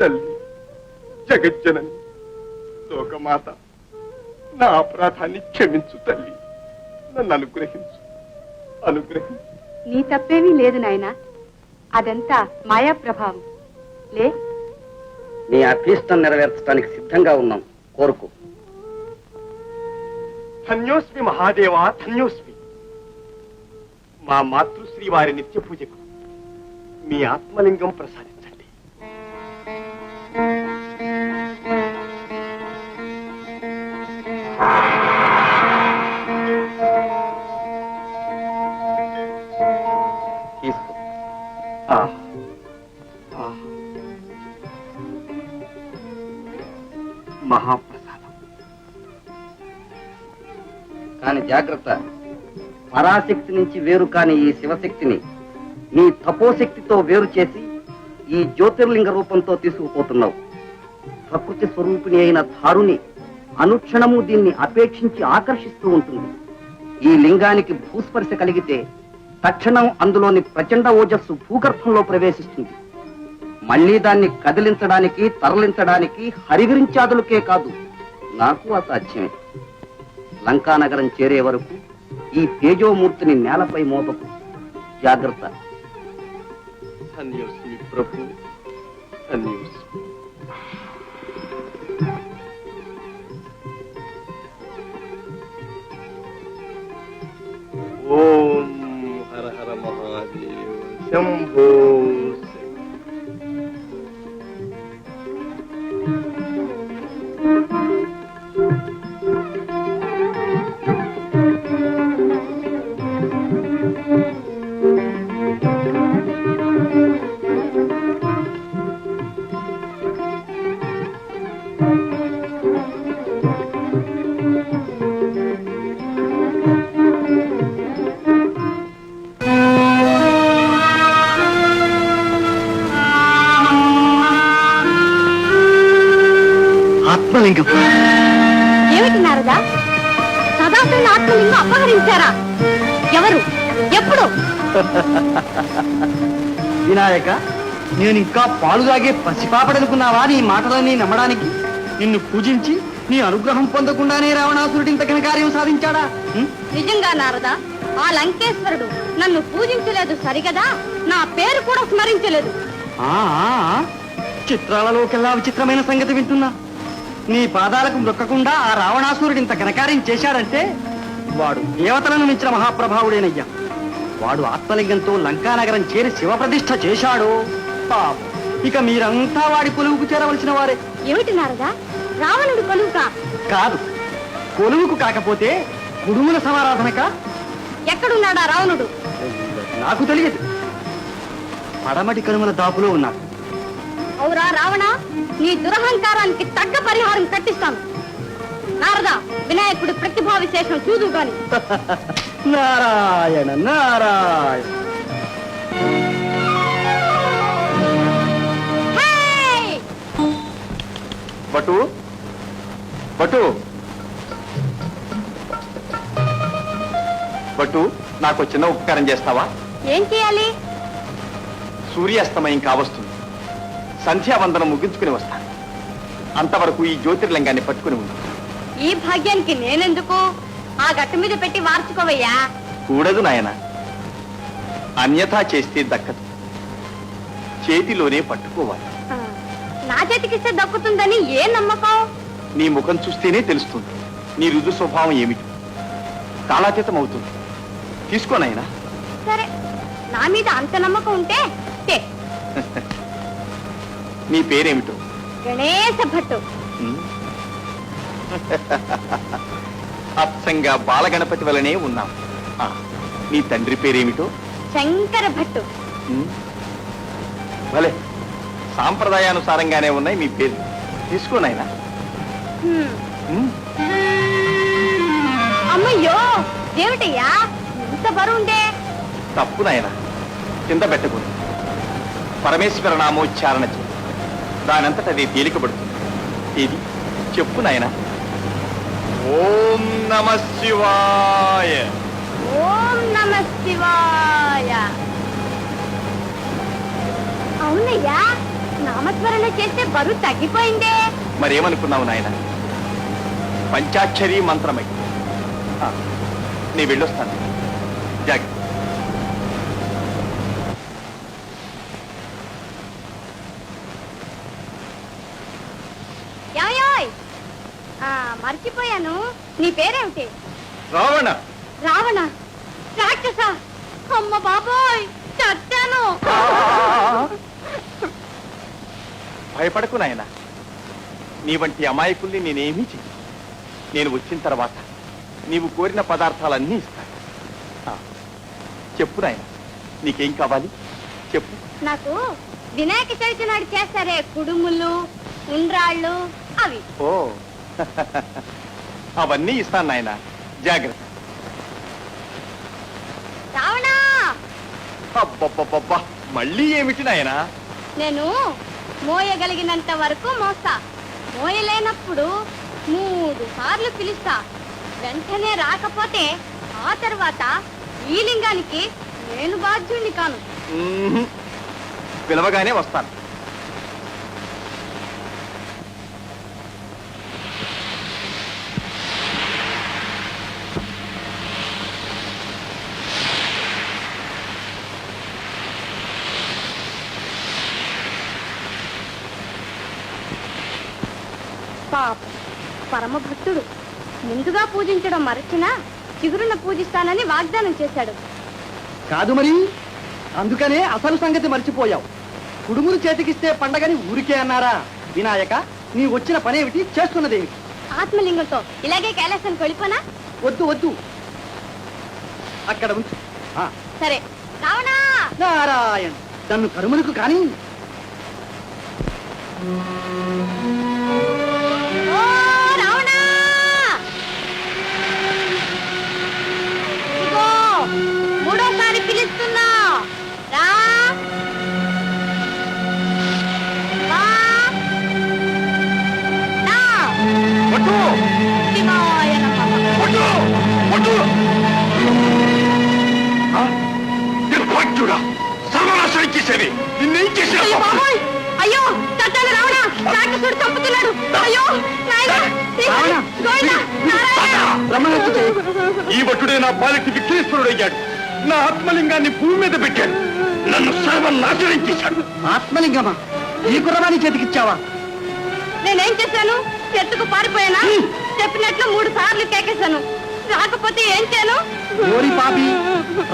తల్లి జగజ్జనని లోకమాత నా అపరాధాన్ని క్షమించు తల్లి నన్ను అనుగ్రహించు అనుగ్రహించు. నీ తప్పేమీ లేదు నాయనా. అదంతా మాయా ప్రభావం. లే. నీ అభీష్టం నెరవేర్చడానికి సిద్ధంగా ఉన్నాం. కోరుకో. ధన్యోస్మి మహాదేవా ధన్యోస్మి. మా మాతృశ్రీ వారి నిత్య పూజకు మీ ఆత్మలింగం ప్రసాదించండి జాగ్రత్త. పరాశక్తి నుంచి వేరు కాని ఈ శివశక్తిని నీ తపోశక్తితో వేరు చేసి ఈ జ్యోతిర్లింగ రూపంతో తీసుకుపోతున్నావు. ప్రకృతి స్వరూపిణి అయిన ధారుని అనుక్షణము దీన్ని అపేక్షించి ఆకర్షిస్తూ ఉంటుంది. ఈ లింగానికి భూస్పర్శ కలిగితే తక్షణం అందులోని ప్రచండ ఓజస్సు భూగర్భంలో ప్రవేశిస్తుంది. మళ్ళీ దాన్ని కదిలించడానికి తరలించడానికి హరిగిరించాదులకే కాదు నాకు అసాధ్యమే. లంకానగరం చేరే వరకు ఈ తేజోమూర్తిని నేలపై మోపకు. జాగ్రత్త. ధన్యోస్మి ప్రభు. ధన్యోస్మి ఆత్మలింగం. ఏమిటి నారదా? ఆత్మలింగం అపహరించారా? ఎవరు? ఎప్పుడు? వినాయక నేను ఇంకా పాలు తాగే పసిపాపడనుకున్నావా నీ మాటలన్నీ నమ్మడానికి? నిన్ను పూజించి నీ అనుగ్రహం పొందకుండానే రావణాసురుడి ఇంత కార్యం సాధించాడా? నిజంగా నారదా ఆ లంకేశ్వరుడు నన్ను పూజించలేదు సరిగదా? నా పేరు కూడా స్మరించలేదు. చిత్రాలలోకెల్లా విచిత్రమైన సంగతి వింటున్నా. నీ పాదాలకు మొక్కకుండా ఆ రావణాసురుడు ఇంత ఘనకార్యం చేశాడంటే వాడు దేవతలను మించిన మహాప్రభావుడేనయ్యా. వాడు ఆత్మలింగంతో లంకానగరం చేరి శివప్రతిష్ఠ చేశాడు. పాపం. ఇక మీరంతా వాడి కొలువుకు చేరవలసిన వారే. ఏమిటి నారదా? రావణుడు కొలువుకా? కాదు. కొలువుకు కాకపోతే కుడుముల సమారాధనక? ఎక్కడున్నాడా రావణుడు? నాకు తెలియదు. పడమటి కనుమల దాపులో ఉన్నాడు. అవురా రావణ నీ దురహంకారానికి తగ్గ పరిహారం కట్టిస్తాను నారదా వినాయకుడి ప్రతిభా విశేషం చూదు గాని. నారాయణ నారాయణ! బటు బటు. బటు నాకు చిన్న ఉపకారం చేస్తావా? ఏం చేయాలి? సూర్యాస్తమయం కావస్తుంది. సంధ్యావందనం ముగించుకుని వస్తాను. అంతవరకు ఈ జ్యోతిర్లింగాన్ని పట్టుకుని ఉంది ఈ భాగ్యానికి నేనెందుకు? ఆ గట్టు మీద పెట్టి వార్చుకోవయ్యా. కూడదు నాయన. అన్యథా చేస్తే దక్కదు. చేతిలోనే పట్టుకోవాలి. నా చేతికిస్తే దక్కుతుందని ఏ నమ్మకం? నీ ముఖం చూస్తేనే తెలుస్తుంది. నీ రుజు స్వభావం ఏమిటి? కాలాతీతం అవుతుంది తీసుకో నాయనా. సరే నా మీద అంత నమ్మకం ఉంటే నీ పేరేమిటో? గణేశ భట్టు. అచ్చంగా బాలగణపతి వలనే ఉన్నాం. ఆ, నీ తండ్రి పేరేమిటో? శంకర భట్టు. ఉమ్. భలే. సాంప్రదాయానుసారంగానే ఉన్నాయి మీ పేరు తీసుకో నాయనా. హ్మ్. ఉమ్. అమ్మయ్యో ఏమిటయ్యా? ఇంత బరువుందే తప్పు నాయన. కింద పెట్టకూడదు. పరమేశ్వర నామోచ్చారణ చే దానంతట అది తేలికబడుతుంది ఇది చెప్పు నాయన. ఓం నమ శివాయ. ఓం నమ శివాయ. అవునయ్యా నామస్మరణ చేస్తే బరువు తగ్గిపోయిందే. మరేమనుకున్నావు నాయన? పంచాక్షరి మంత్రమై. ఆ, నీ వెళ్ళొస్తాను జాగ్రత్త యాయోయ్ ఆ, మర్చిపోయాను నీ పేరేమిటి? రావణ. రావణ? రాక్షస? అమ్మ బాబోయ్ చచ్చాను. భయపడకు నాయన. నీ వంటి అమాయకుల్ని నేనేమీ చెయ్యి నేను వచ్చిన తర్వాత నీవు కోరిన పదార్థాలన్నీ ఇస్తాను. చెప్పు నాయన నీకేం కావాలి? చెప్పు. నాకు వినాయక చవితి నాడు చేస్తారే కుడుములు ఉండ్రాళ్ళు అవి. ఓ. అవన్నీ ఇస్తాను నాయన. జాగ్రత్త. రావణ! అబ్బబ్బబ్బబ్బా మళ్ళీ ఏమిటి నాయనా? నేను మోయగలిగినంత వరకు మోస్తా. మోయలేనప్పుడు మూడు సార్లు పిలుస్తా. వెంటనే రాకపోతే ఆ తర్వాత ఈ లింగానికి నేను బాధ్యుణ్ణి కాను. పిలవగానే వస్తాను పాప పరమ భక్తుడు ముందుగా పూజించడం మరచినా చిగురున పూజిస్తానని వాగ్దానం చేశాడు. కాదు మరి. అందుకనే అసలు సంగతి మర్చిపోయావు. కుడుములు చేతికిస్తే పండగని ఊరికే అన్నారా? వినాయక నీ వచ్చిన పనేమిటి? చేస్తున్నదేమిటి? ఆత్మలింగంతో ఇలాగే కైలాసానికి వెళ్ళిపోనా వద్దు వద్దు. అక్కడ ఉంచు. ఆ, సరే. రావణా! నారాయణ. నన్ను కరుములకు కానీ బ్రహ్మహత్య. ఈ భటుడే నా పాలిటి విఘ్నేశ్వరుడయ్యాడు. నా ఆత్మలింగాన్ని భూమి మీద పెట్టాడు. నన్ను సర్వనాశనం చేశాడు. ఆత్మలింగమా? ఈ కుర్రవాణి చేతికిచ్చావా? నేనేం చేశాను? చెట్టుకు పారిపోయానా? చెప్పినట్లు మూడు సార్లు కేకేశాను. రాకపోతే ఏం చేయను? ఓరి పాపి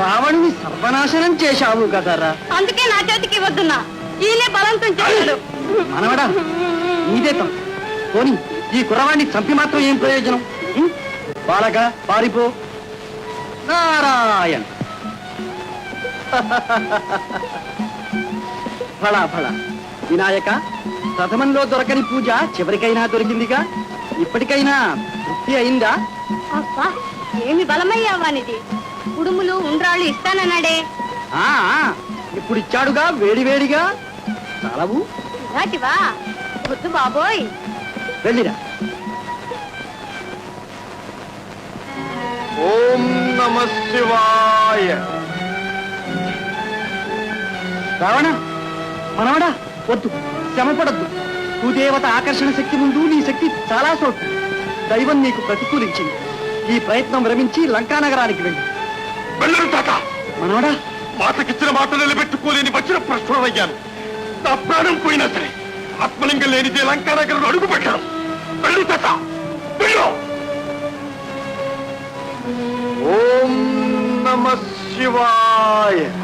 రావణుని సర్వనాశనం చేశావు కదరా. అందుకే నా చేతికి వద్దున్నా ఈయనే బలంతం చేశాడు. మనవడా నీదే తప్పు. పోని ఈ కుర్రవాణ్ణి చంపి మాత్రం ఏం ప్రయోజనం? బాలక పారిపో. నారాయణ. ఫళా ఫళా. వినాయక ప్రథమంలో దొరకని పూజ చివరికైనా దొరికిందిగా? ఇప్పటికైనా తృప్తి అయిందా? అబ్బా ఏమి బలమయ్యావానిది కుడుములు ఉండ్రాళ్ళు ఇస్తానన్నాడే. ఆ ఇప్పుడు ఇచ్చాడుగా వేడి వేడిగా? చాలవు. ఇలాంటివా? వద్దు బాబోయ్. వెళ్ళిరా. ఓం నమ శివాయ. రావణ మనవడా వద్దు శ్రమపడద్దు. భూదేవత ఆకర్షణ శక్తి ముందు నీ శక్తి చాలా సోటు దైవం నీకు ప్రతికూలించింది. ఈ ప్రయత్నం విరమించి లంకా నగరానికి వెళ్ళి. వెళ్ళరు తాత. మనవడా. మాటకిచ్చిన మాట నిలబెట్టుకోలేని వచ్చిన ప్రశ్నలయ్యాను. నా ప్రాణం పోయినా సరే ఆత్మలింగం లేనిదే లంకా నగరం అడుగు పెట్టడం వెళ్ళు తాత. వెళ్ళు ఓం నమ శివాయ.